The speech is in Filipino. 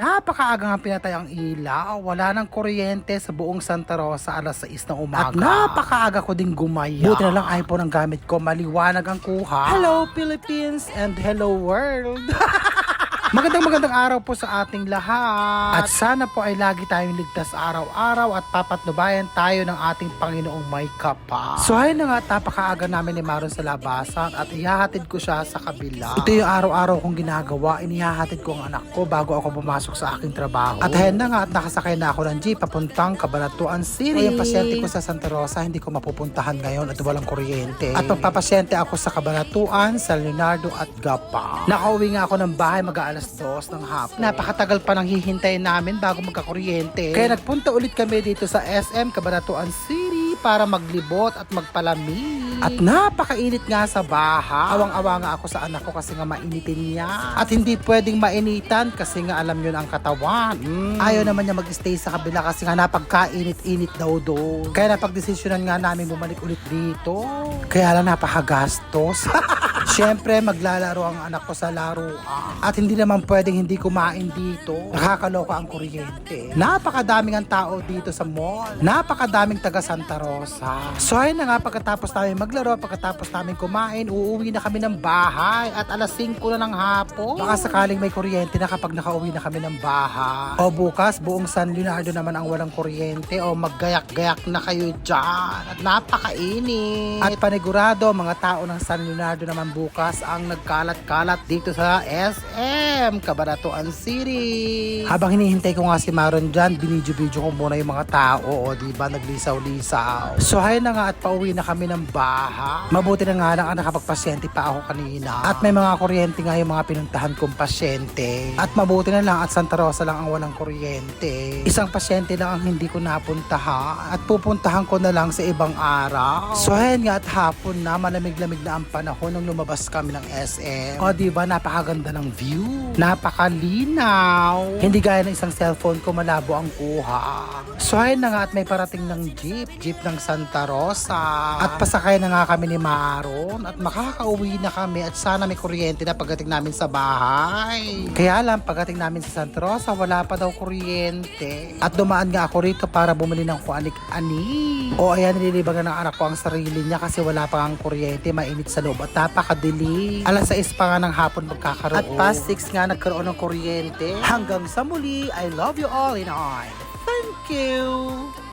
Napakaaga nga pinatay ang ilaw. Wala nang kuryente sa buong Santa Rosa alas 6 ng umaga. At napakaaga ko ding gumaya. Buti na lang iPhone ang gamit ko. Maliwanag ang kuha. Hello Philippines and hello world. Magandang magandang araw po sa ating lahat. At sana po ay lagi tayong ligtas araw-araw at papatnubayan tayo ng ating Panginoong may kapal. So ayun na nga, napakaaga namin ni Maron sa labasan at ihahatid ko siya sa kabila. Ito yung araw-araw kong ginagawa. Inihahatid ko ang anak ko bago ako pumasok sa aking trabaho. At ayun na nga, at nakasakay na ako ng jeep papuntang Cabanatuan City. O yung pasyente ko sa Santa Rosa, hindi ko mapupuntahan ngayon at walang kuryente. At magpapasyente ako sa Cabanatuan, San Leonardo at Gapa. Nakauwi nga ako ng bahay mag-aalas dos ng hapon. Napakatagal pa nang hihintayin namin bago magkakuryente. Kaya nagpunta ulit kami dito sa SM Cabanatuan City para maglibot at magpalamig. At napakainit nga sa baha. Awang-awa nga ako sa anak ko kasi nga mainitin niya. At hindi pwedeng mainitan kasi nga alam yun ang katawan. Mm. Ayaw naman niya mag-stay sa kabila kasi nga napagkainit-init daw doon. Kaya napagdesisyonan nga namin bumalik ulit dito. Kaya lang napakagastos. Siyempre, maglalaro ang anak ko sa laruan. At hindi naman pwedeng hindi kumain dito. Nakakaloka ang kuryente. Napakadaming ang tao dito sa mall. Napakadaming taga Santa Rosa. So ayun na nga, pagkatapos namin maglaro, pagkatapos namin kumain, uuwi na kami ng bahay. At alas 5 na ng hapon. Baka sakaling may kuryente na kapag nakauwi na kami ng bahay. O bukas, buong San Leonardo naman ang walang kuryente. O maggayak-gayak na kayo dyan. At napakainit. At panigurado, mga tao ng San Leonardo naman bukas ang nagkalat-kalat dito sa SM, Cabanatuan City. Habang hinihintay ko nga si Maron dyan, binidyo-bidyo ko muna yung mga tao, o di ba naglisaw-lisaw. So hay na nga at pauwi na kami ng baha. Mabuti na nga lang ang nakapagpasyente pa ako kanina. At may mga kuryente nga yung mga pinuntahan kong pasyente. At mabuti na lang at Santa Rosa lang ang walang kuryente. Isang pasyente lang ang hindi ko napuntahan at pupuntahan ko na lang sa ibang araw. So ayan nga at hapon na malamig-lamig na ang panahon nung lumabas kami ng SM. O di ba napakaganda ng view. Napakalinaw. Hindi gaya ng isang cellphone ko malabo ang kuha. So ayan na nga at may parating ng jeep. Jeep ng Santa Rosa. At pasakay na nga kami ni Maron at makakauwi na kami at sana may kuryente na pagdating namin sa bahay. Kaya lang pagdating namin sa Santa Rosa wala pa daw kuryente. At dumaan nga ako rito para bumili ng kuanik-ani. O ayan nililibagan ng anak ko ang sarili niya kasi wala pa ang kuryente, mainit sa loob at napakadilim. Alas 6 pa nga ng hapon magkakaroon. At past 6 nga nagkaroon ng kuryente. Hanggang sa muli, I love you all in all. Thank you!